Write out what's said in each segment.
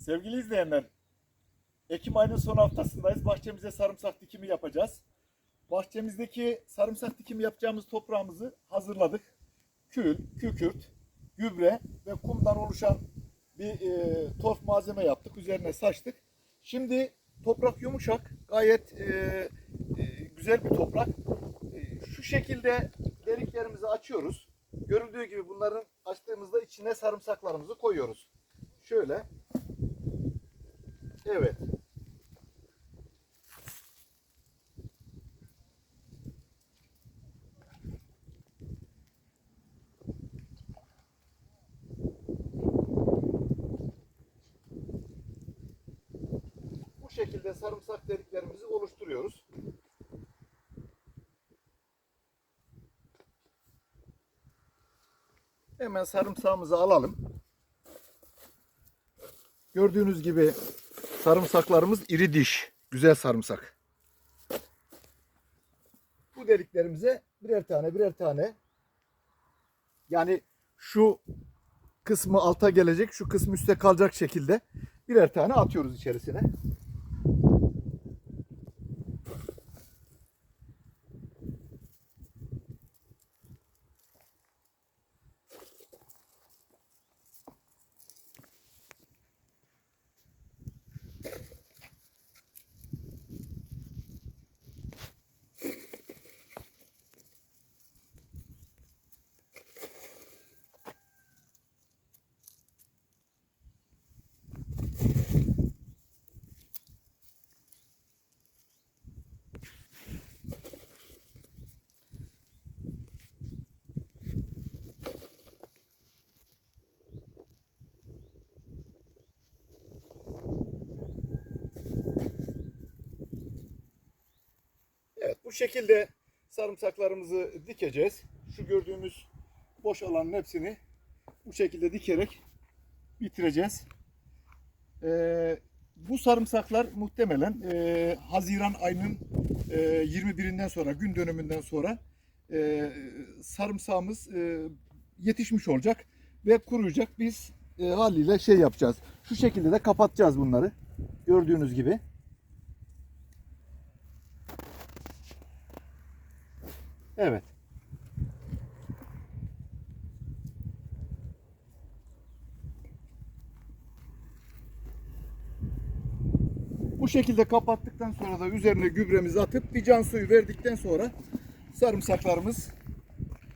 Sevgili izleyenler, Ekim ayının son haftasındayız. Bahçemize sarımsak dikimi yapacağız. Bahçemizdeki sarımsak dikimi yapacağımız toprağımızı hazırladık. Kül, kükürt, gübre ve kumdan oluşan bir e, torf malzeme yaptık. Üzerine saçtık. Şimdi toprak yumuşak, gayet e, e, güzel bir toprak. E, şu şekilde deliklerimizi açıyoruz. Görüldüğü gibi bunların açtığımızda içine sarımsaklarımızı koyuyoruz. Şöyle. Evet. Bu şekilde sarımsak deliklerimizi oluşturuyoruz. Hemen sarımsağımızı alalım. Gördüğünüz gibi sarımsaklarımız iri diş. Güzel sarımsak. Bu deliklerimize birer tane birer tane yani şu kısmı alta gelecek, şu kısmı üste kalacak şekilde birer tane atıyoruz içerisine. Evet bu şekilde sarımsaklarımızı dikeceğiz. Şu gördüğümüz boş alanın hepsini bu şekilde dikerek bitireceğiz. Ee, bu sarımsaklar muhtemelen e, Haziran ayının e, 21'inden sonra gün dönümünden sonra e, sarımsağımız e, yetişmiş olacak ve kuruyacak. Biz e, haliyle şey yapacağız. Şu şekilde de kapatacağız bunları. Gördüğünüz gibi. Evet. Bu şekilde kapattıktan sonra da üzerine gübremizi atıp bir can suyu verdikten sonra sarımsaklarımız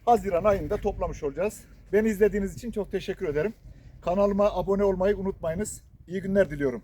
Haziran ayında toplamış olacağız. Beni izlediğiniz için çok teşekkür ederim. Kanalıma abone olmayı unutmayınız. İyi günler diliyorum.